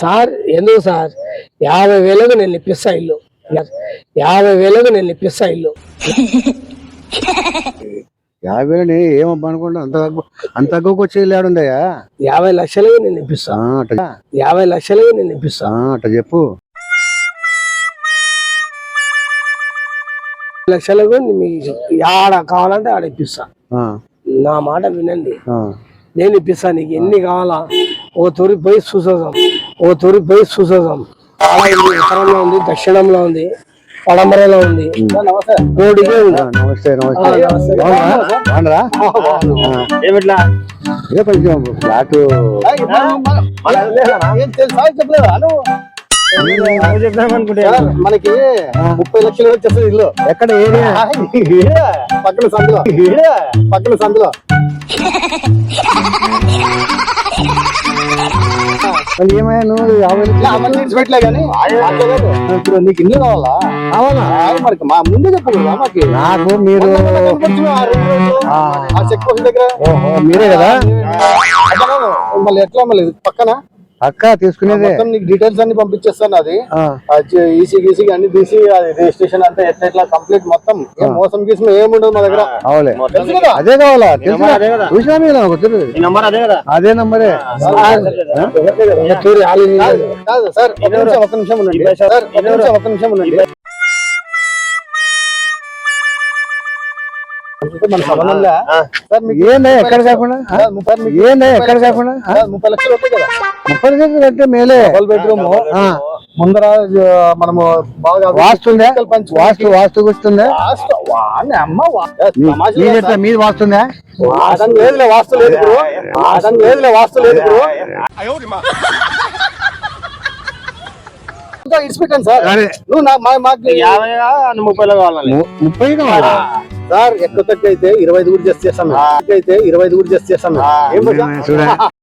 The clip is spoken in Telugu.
సార్ ఎందుకు సార్? యాభై వేలకు నేను ఇప్పిస్తా ఇల్లు. యాభై వేలకు నేను ఇప్పిస్తా ఇల్లు. యాభై వేలని ఏమబ్బా అనుకుంటా అంత తక్కువ అంత తక్కువకి వచ్చే లేడుందయ్యా యాభై లక్షలకు నేను ఇప్పిస్తా అట్ట యాభై లక్షలకు నేను ఇప్పిస్తా అట్ట చెప్పు. లక్షలకు మీకు ఆడ కావాలంటే ఆడ ఇప్పిస్తా. నా మాట వినండి. నేను ఇప్పిస్తా నీకు. ఎన్ని కావాలా? ఓ తొరి పోయి చూసేద్దాం. ఓ తొరి పోయి చూసేద్దాం. చాలా ఉంది ఉత్తరంలో ఉంది దక్షిణంలో ఉంది పడమరలో ఉంది. నమస్తే. నమస్తే ఏమిట్లా? ఇదే కొంచెం ఫ్లాట్. మనకి ముప్పై లక్షలు వచ్చేస్తుంది ఇల్లు. ఎక్కడ పక్కన సందులో. పక్కన సందులో. మళ్ళీ ఏమయ్యా నువ్వు యాభై అమలు నిడిచిపెట్టలే కానీ ఇప్పుడు నీకు ఇల్లు కావాలా? ఆయ్ మనకి మా ముందే చెప్పకూడదా మాకి. నాకు మీరు ఆ చెక్ పోస్ట్ దగ్గర. మీరే కాదు. మళ్ళీ ఎట్లా మళ్ళీ పక్కన? అక్క తీసుకునేదే. మొత్తం నీకు డీటెయిల్స్ అన్ని పంపించేస్తాను అది ఆ, ఈసీ గీసీ అన్ని తీసి అది రిజిస్ట్రేషన్ అంతా ఎట్లా ఎట్లా కంప్లీట్ మొత్తం. ఏం మోసం గీసం ఏముండదు మా దగ్గర. అవులే అదే కావాలా? తెలుసు అదే కదా. చూసినా అదే కదా. అదే నంబరే. సార్ ఒక నిమిషం ఒక నిమిషం ఉండండి. సార్ ఒక నిమిషం ఒక నిమిషం ఉండండి. మన సంబంధంలో? సార్ మీకు ఏందా ఎక్కడ కాకుండా? ఆ? సార్ ముప్పై మీకు ఏందా ఎక్కడ కాకుండా? ముప్పై లక్షలు వస్తాయి కదా? ముప్పై దగ్గర అంటే మేలే. డబుల్ బెడ్రూమ్ ముందర మనము బాగా వాస్తుందా వాస్తు వాస్తు కూర్చుందా వాస్తు వాడిని అమ్మ. మీది వాస్తుందా లేదులే వాస్తు లేదు బ్రో. వాదన లేదులే వాస్తు లేదు ఇడిచిపెట్టాను సార్. నువ్వు మాకు ముప్పైలో కావాలి ముప్పై కావాలా? సార్ ఎక్కువ తక్కువ అయితే ఇరవై ఐదు కూడా జస్ట్ అయితే ఇరవై ఐదు కూడా జస్ట్ ఏం చూడండి.